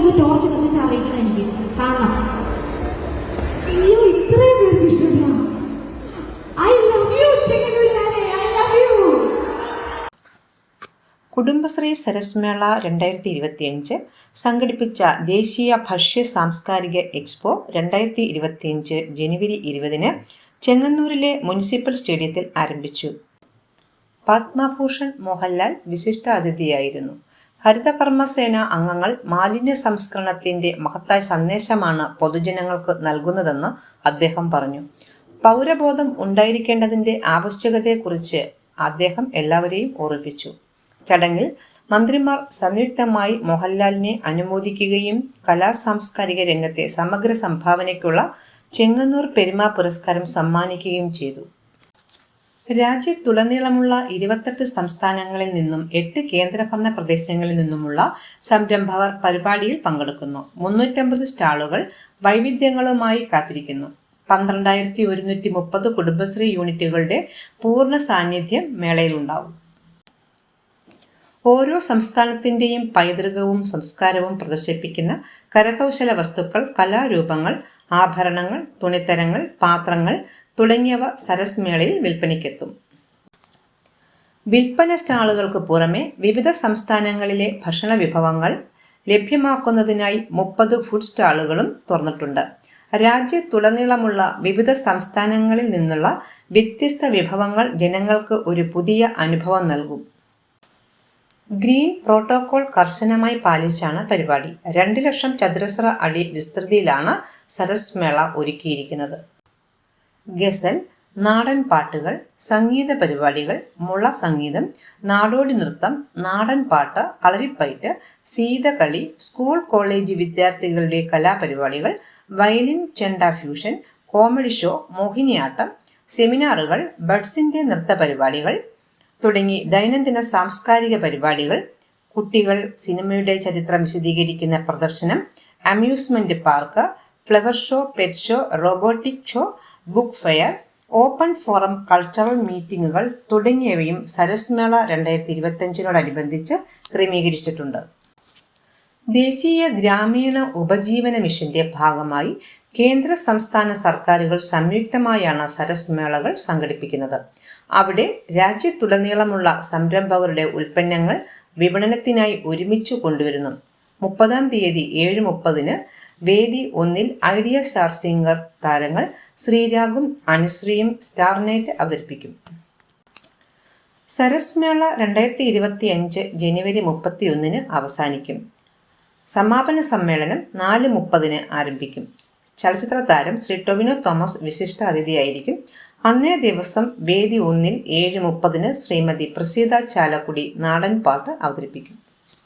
ഒന്ന് ടോർച്ച് കത്തിച്ച് അറിയിക്കണം എനിക്ക്. കാണാം അയ്യോ ഇത്രയും പേർക്ക് ഇഷ്ടമില്ല കുടുംബശ്രീ സരസ്മേള രണ്ടായിരത്തി ഇരുപത്തിയഞ്ച് സംഘടിപ്പിച്ച ദേശീയ ഭക്ഷ്യ സാംസ്കാരിക എക്സ്പോ രണ്ടായിരത്തി ഇരുപത്തിയഞ്ച് ജനുവരി ഇരുപതിന് ചെങ്ങന്നൂരിലെ മുനിസിപ്പൽ സ്റ്റേഡിയത്തിൽ ആരംഭിച്ചു. പത്മഭൂഷൺ മോഹൻലാൽ വിശിഷ്ട അതിഥിയായിരുന്നു ഹരിതകർമ്മസേന അംഗങ്ങൾ മാലിന്യ സംസ്കരണത്തിന്റെ മഹത്തായ സന്ദേശമാണ് പൊതുജനങ്ങൾക്ക് നൽകുന്നതെന്ന് അദ്ദേഹം പറഞ്ഞു. പൗരബോധം ഉണ്ടായിരിക്കേണ്ടതിന്റെ ആവശ്യകതയെക്കുറിച്ച് അദ്ദേഹം എല്ലാവരെയും ഓർമ്മിപ്പിച്ചു. ചടങ്ങിൽ മന്ത്രിമാർ സംയുക്തമായി മോഹൻലാലിനെ അനുമോദിക്കുകയും കലാ സാംസ്കാരിക രംഗത്തെ സമഗ്ര സംഭാവനയ്ക്കുള്ള ചെങ്ങന്നൂർ പെരുമ പുരസ്കാരം സമ്മാനിക്കുകയും ചെയ്തു. രാജ്യത്തുടനീളമുള്ള ഇരുപത്തെട്ട് സംസ്ഥാനങ്ങളിൽ നിന്നും എട്ട് കേന്ദ്രഭരണ പ്രദേശങ്ങളിൽ നിന്നുമുള്ള സംരംഭകർ പരിപാടിയിൽ പങ്കെടുക്കുന്നു. മുന്നൂറ്റമ്പത് സ്റ്റാളുകൾ വൈവിധ്യങ്ങളുമായി കാത്തിരിക്കുന്നു. പന്ത്രണ്ടായിരത്തി ഒരുന്നൂറ്റി മുപ്പത് കുടുംബശ്രീ യൂണിറ്റുകളുടെ പൂർണ സാന്നിധ്യം മേളയിലുണ്ടാവും. ഓരോ സംസ്ഥാനത്തിന്റെയും പൈതൃകവും സംസ്കാരവും പ്രദർശിപ്പിക്കുന്ന കരകൗശല വസ്തുക്കൾ കലാരൂപങ്ങൾ ആഭരണങ്ങൾ തുണിത്തരങ്ങൾ പാത്രങ്ങൾ തുടങ്ങിയവ സരസ് മേളയിൽ വിൽപ്പനയ്ക്കെത്തും. വിൽപ്പന സ്റ്റാളുകൾക്ക് പുറമെ വിവിധ സംസ്ഥാനങ്ങളിലെ ഭക്ഷണ വിഭവങ്ങൾ ലഭ്യമാക്കുന്നതിനായി മുപ്പത് ഫുഡ് സ്റ്റാളുകളും തുറന്നിട്ടുണ്ട്. രാജ്യത്തുടനീളമുള്ള വിവിധ സംസ്ഥാനങ്ങളിൽ നിന്നുള്ള വ്യത്യസ്ത വിഭവങ്ങൾ ജനങ്ങൾക്ക് ഒരു പുതിയ അനുഭവം നൽകും. ഗ്രീൻ പ്രോട്ടോകോൾ കർശനമായി പാലിച്ചാണ് പരിപാടി. രണ്ട് ലക്ഷം ചതുരശ്ര അടി വിസ്തൃതിയിലാണ് സരസ് മേള ഒരുക്കിയിരിക്കുന്നത്. ഗസൽ നാടൻ പാട്ടുകൾ സംഗീത പരിപാടികൾ മുള സംഗീതം നാടോടി നൃത്തം നാടൻ പാട്ട് കളരിപ്പയറ്റ് സീതകളി സ്കൂൾ കോളേജ് വിദ്യാർത്ഥികളുടെ കലാപരിപാടികൾ വയലിൻ ചെണ്ട ഫ്യൂഷൻ കോമഡി ഷോ മോഹിനിയാട്ടം സെമിനാറുകൾ ബഡ്സിന്റെ നൃത്ത പരിപാടികൾ തുടങ്ങി ദൈനംദിന സാംസ്കാരിക പരിപാടികൾ കുട്ടികൾ സിനിമയുടെ ചരിത്രം വിശദീകരിക്കുന്ന പ്രദർശനം amusement park flower show pet show robotic show book fair open forum cultural മീറ്റിംഗുകൾ തുടങ്ങിയവയും സരസ്മേള രണ്ടായിരത്തി ഇരുപത്തഞ്ചിനോടനുബന്ധിച്ച് ക്രമീകരിച്ചിട്ടുണ്ട്. ദേശീയ ഗ്രാമീണ ഉപജീവന മിഷന്റെ ഭാഗമായി കേന്ദ്ര സംസ്ഥാന സർക്കാരുകൾ സംയുക്തമായാണ് സരസ്മേളകൾ സംഘടിപ്പിക്കുന്നത്. അവിടെ രാജ്യത്തുടനീളമുള്ള സംരംഭകരുടെ ഉൽപ്പന്നങ്ങൾ വിപണനത്തിനായി ഒരുമിച്ച് കൊണ്ടുവരുന്നു. മുപ്പതാം തീയതി ഏഴ് മുപ്പതിന് വേദി ഒന്നിൽ ഐഡിയ സ്റ്റാർ സിംഗർ താരങ്ങൾ ശ്രീരാഗും അനുശ്രീയും സ്റ്റാർ നൈറ്റ് അവതരിപ്പിക്കും. സരസ്മേള രണ്ടായിരത്തി ഇരുപത്തി അഞ്ച് ജനുവരി മുപ്പത്തിയൊന്നിന് അവസാനിക്കും. സമാപന സമ്മേളനം നാല് മുപ്പതിന് ആരംഭിക്കും. ചലച്ചിത്ര താരം ശ്രീ ടൊവിനോ തോമസ് വിശിഷ്ട അതിഥിയായിരിക്കും. അന്നേ ദിവസം വേദി ഒന്നിൽ ഏഴ് മുപ്പതിന് ശ്രീമതി പ്രസീത ചാലക്കുടി നാടൻ പാട്ട് അവതരിപ്പിക്കും.